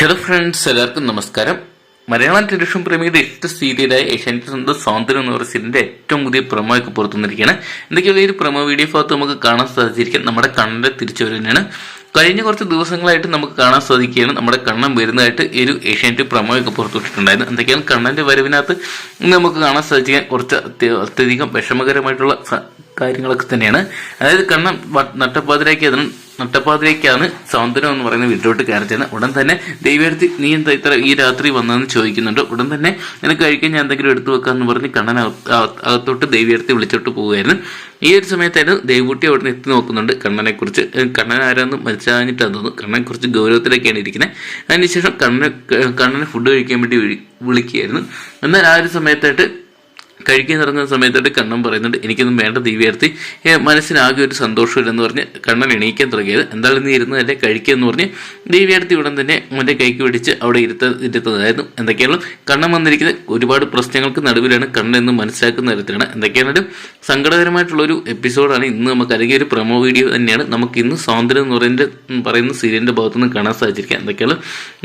Hello friends എല്ലാവർക്കും നമസ്കാരം. Malayalam television പ്രേമിയുടെ ഇഷ്ട സീരിയലായ ഏഷ്യാനെറ്റ് സ്വന്തം സ്വാതന്ത്ര്യം എന്ന് പറയുന്ന സീരിയലിന്റെ ഏറ്റവും പുതിയ പ്രൊമോ ഒക്കെ പുറത്തുനിന്നിരിക്കുകയാണ് എന്തൊക്കെയുള്ള ഒരു പ്രൊമോ വീഡിയോ ഭാഗത്ത് നമുക്ക് കാണാൻ സാധിച്ചിരിക്കും നമ്മുടെ കണ്ണന്റെ തിരിച്ചു തന്നെയാണ്. കഴിഞ്ഞ കുറച്ച് ദിവസങ്ങളായിട്ട് നമുക്ക് കാണാൻ സാധിക്കുകയാണ്. നമ്മുടെ കണ്ണൻ വരുന്നതായിട്ട് ഈ ഒരു ഏഷ്യാനെറ്റ് പ്രൊമോ ഒക്കെ പുറത്തുവിട്ടിട്ടുണ്ടായിരുന്നു. എന്തൊക്കെയാണ് കണ്ണന്റെ വരവിനകത്ത് നമുക്ക് കാണാൻ സാധിക്കാൻ കുറച്ച് അത്യ- അത്യധികം വിഷമകരമായിട്ടുള്ള കാര്യങ്ങളൊക്കെ തന്നെയാണ്. അതായത് കണ്ണൻ വ- നട്ടപ്പാതിരാക്കി അതിന് സൗന്ദര്യം എന്ന് പറയുന്ന വീട്ടിലോട്ട് കയറി ചെന്ന് ഉടൻ തന്നെ ദൈവത്തി നീ എന്താ ഇത്ര ഈ രാത്രി വന്നതെന്ന് ചോദിക്കുന്നുണ്ട്? ഉടൻ തന്നെ നിനക്ക് കഴിക്കാൻ ഞാൻ എന്തെങ്കിലും എടുത്തു വെക്കാന്ന് പറഞ്ഞ് കണ്ണൻ അകത്ത് അകത്ത് അകത്തോട്ട് ദൈവീയർത്തി വിളിച്ചോട്ട് പോവുകയായിരുന്നു. ഈ ഒരു സമയത്തായിരുന്നു ദേവൂട്ടി അവിടെ നിന്ന് എത്തി നോക്കുന്നുണ്ട് കണ്ണനെ കുറിച്ച് കണ്ണൻ ആരാന്ന് മനസ്സിലാഞ്ഞിട്ടാന്ന് തോന്നുന്നു. കണ്ണനെ കുറിച്ച് ഗൗരവത്തിലേക്കാണ് ഇരിക്കുന്നത് അതിനുശേഷം കണ്ണനെ കണ്ണനെ ഫുഡ് കഴിക്കാൻ വേണ്ടി വിളിക്കുകയായിരുന്നു. എന്നാൽ ആ ഒരു സമയത്തായിട്ട് കഴിക്കാൻ ഇറങ്ങുന്ന സമയത്തായിട്ട് കണ്ണൻ പറയുന്നുണ്ട് എനിക്കൊന്നും വേണ്ട ദിവ്യാർത്ഥി മനസ്സിനാകെ ഒരു സന്തോഷമില്ലെന്ന് പറഞ്ഞ് കണ്ണൻ എണീക്കാൻ തുടങ്ങിയത്. എന്തായാലും നീ ഇരുന്ന് കഴിക്കുക എന്ന് പറഞ്ഞ് ദിവ്യാർത്ഥി ഉടൻ തന്നെ മറ്റേ കൈക്ക് പിടിച്ച് അവിടെ ഇരുത്ത ഇരുത്തുന്നതായിരുന്നു. എന്തൊക്കെയാണ്? കണ്ണൻ വന്നിരിക്കുന്ന ഒരുപാട് പ്രശ്നങ്ങൾക്ക് നടുവിലാണ് കണ്ണൻ എന്ന് മനസ്സിലാക്കുന്ന തരത്തിലാണ്. എന്തൊക്കെയാണെങ്കിലും സങ്കടകരമായിട്ടുള്ള ഒരു എപ്പിസോഡാണ്. ഇന്ന് നമുക്ക് അല്ലെങ്കിൽ ഒരു പ്രൊമോ വീഡിയോ തന്നെയാണ്. നമുക്ക് ഇന്ന് സ്വാതന്ത്ര്യം എന്ന് പറയുന്ന പറയുന്ന സീരിയലിന്റെ ഭാഗത്തുനിന്ന് കാണാൻ സാധിച്ചിരിക്കുക എന്തൊക്കെയാണ്?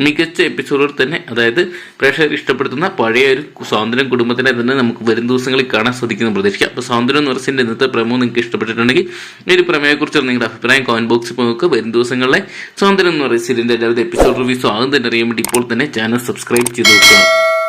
മികച്ച എപ്പിസോഡുകൾ തന്നെ അതായത് പ്രേക്ഷകർ ഇഷ്ടപ്പെടുത്തുന്ന പഴയ ഒരു സ്വാതന്ത്ര്യം കുടുംബത്തിനെ തന്നെ നമുക്ക് വരും ദിവസങ്ങളിൽ കാണാൻ സാധിക്കുന്ന പ്രതീക്ഷിക്കാം. അപ്പോൾ സൗന്ദര്യ നർസിന്റെ ഇന്നത്തെ പ്രമോ നിങ്ങൾക്ക് ഇഷ്ടപ്പെട്ടിട്ടുണ്ടെങ്കിൽ ഈ ഒരു പ്രമേയെക്കുറിച്ച് നിങ്ങളുടെ അഭിപ്രായം കമന്റ് ബോക്സിൽ നോക്കുക വരും ദിവസങ്ങളിലെ സൗന്ദര്യം സീരിയലിന്റെ എല്ലാവരും എപ്പിസോഡ് റിവ്യൂസ് ആകും തന്നെ അറിയാൻ വേണ്ടി ഇപ്പോൾ തന്നെ ചാനൽ സബ്സ്ക്രൈബ് ചെയ്ത് നോക്കുക